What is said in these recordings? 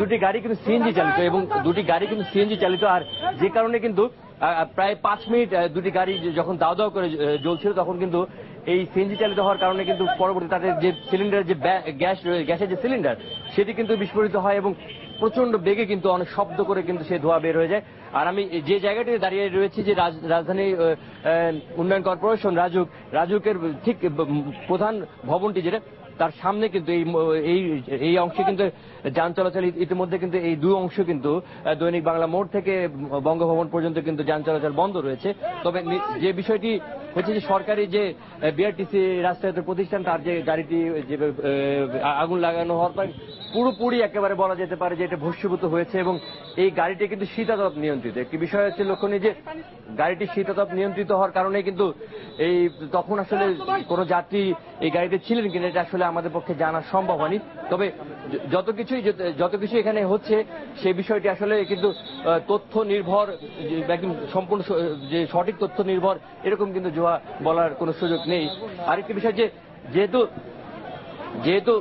দুটি গাড়ি কিন্তু সিএনজি চালিত এবং দুটি গাড়ি কিন্তু সিএনজি চালিত আর যে কারণে কিন্তু প্রায় পাঁচ মিনিট দুটি গাড়ি যখন দাও দাও করে জ্বলছিল তখন কিন্তু এই সিএনজি চালিত হওয়ার কারণে কিন্তু পরবর্তী তাদের যে সিলিন্ডার যে গ্যাস গ্যাসের যে সিলিন্ডার সেটি কিন্তু বিস্ফোরিত হয় এবং প্রচণ্ড বেগে কিন্তু অনেক শব্দ করে কিন্তু সে ধোঁয়া বের হয়ে যায়। আর আমি যে জায়গাটিতে দাঁড়িয়ে রয়েছি, যে রাজধানী উন্নয়ন কর্পোরেশন, রাজুক, রাজুকের ঠিক প্রধান ভবনটি যেটা তার সামনে কিন্তু এই এই অংশে কিন্তু যান চলাচল ইতিমধ্যে কিন্তু এই দুই অংশ কিন্তু দৈনিক বাংলা মোড় থেকে বঙ্গভবন পর্যন্ত কিন্তু যান চলাচল বন্ধ রয়েছে। তবে যে বিষয়টি হচ্ছে যে সরকারি যে বিআরটিসি রাষ্ট্রায়ত্ত প্রতিষ্ঠান, তার যে গাড়িটি, যে আগুন লাগানো হওয়ার পর পুরোপুরি একেবারে বলা যেতে পারে যে এটা ভস্মীভূত হয়েছে এবং এই গাড়িটি কিন্তু শীতাতপ নিয়ন্ত্রিত। একটি বিষয় হচ্ছে লক্ষণীয় যে, গাড়িটি শীতাতপ নিয়ন্ত্রিত হওয়ার কারণে কিন্তু এই তখন আসলে কোনো যাত্রী এই গাড়িতে ছিলেন কিনা, এটা আসলে আমাদের পক্ষে জানা সম্ভব হয়নি। তবে যত কিছুই, যত- কিছু এখানে হচ্ছে, সেই বিষয়টি আসলে কিন্তু তথ্য নির্ভর একদম সম্পূর্ণ যে সঠিক তথ্য নির্ভর, এরকম কিন্তু জোয়া বলার কোনো সুযোগ নেই। আরেকটি বিষয় যে, যেহেতু যেহেতু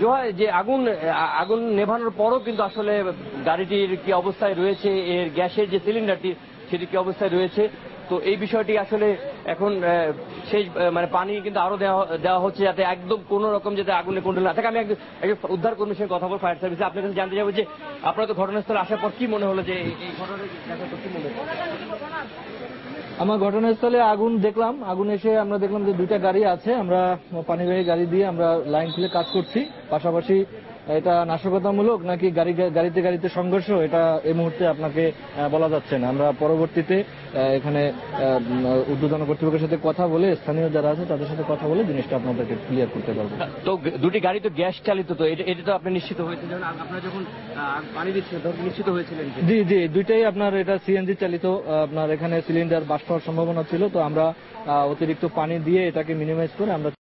জোহা, যে আগুন আগুন নেভানোর পরও কিন্তু আসলে গাড়িটির কি অবস্থায় রয়েছে, এর গ্যাসের যে সিলিন্ডারটি, সেটি কি অবস্থায় রয়েছে? তো এই বিষয়টি আসলে এখন সেই মানে পানি কিন্তু আরও দেওয়া হচ্ছে যাতে একদম কোনো রকম যাতে আগুনে কন্ট্রোল না থাকে। আমি একজন উদ্ধার কর্মীর সঙ্গে কথা বলব, ফায়ার সার্ভিসে। আপনার কাছে জানতে যাব যে আপনার তো ঘটনাস্থলে আসার পর কি মনে হলো যে মনে আমার ঘটনাস্থলে আগুন দেখলাম। আগুন এসে আমরা দেখলাম যে দুইটা গাড়ি আছে। আমরা পানিবাহী গাড়ি দিয়ে আমরা লাইন খুলে কাজ করছি। পাশাপাশি এটা নাশকতামূলক নাকি গাড়ি গাড়িতে গাড়িতে সংঘর্ষ? এটা এই মুহূর্তে আপনাকে বলা যাচ্ছে না। আমরা পরবর্তীতে এখানে উদ্বোধন কর্তৃপক্ষের সাথে কথা বলে স্থানীয় যারা আছে তাদের সাথে কথা বলে জিনিসটা আপনাদেরকে ক্লিয়ার করতে পারব। তো দুটি গাড়ি তো গ্যাস চালিত তো এটা এটা তো আপনি নিশ্চিত হয়েছে যখন আপনারা যখন পানি দিচ্ছিলেন তখন নিশ্চিত হয়েছিলেন জি জি দুইটাই আপনার এটা সিএনজি চালিত আপনার এখানে সিলিন্ডার বাস্ট হওয়ার সম্ভাবনা ছিল তো আমরা অতিরিক্ত পানি দিয়ে এটাকে মিনিমাইজ করে আমরা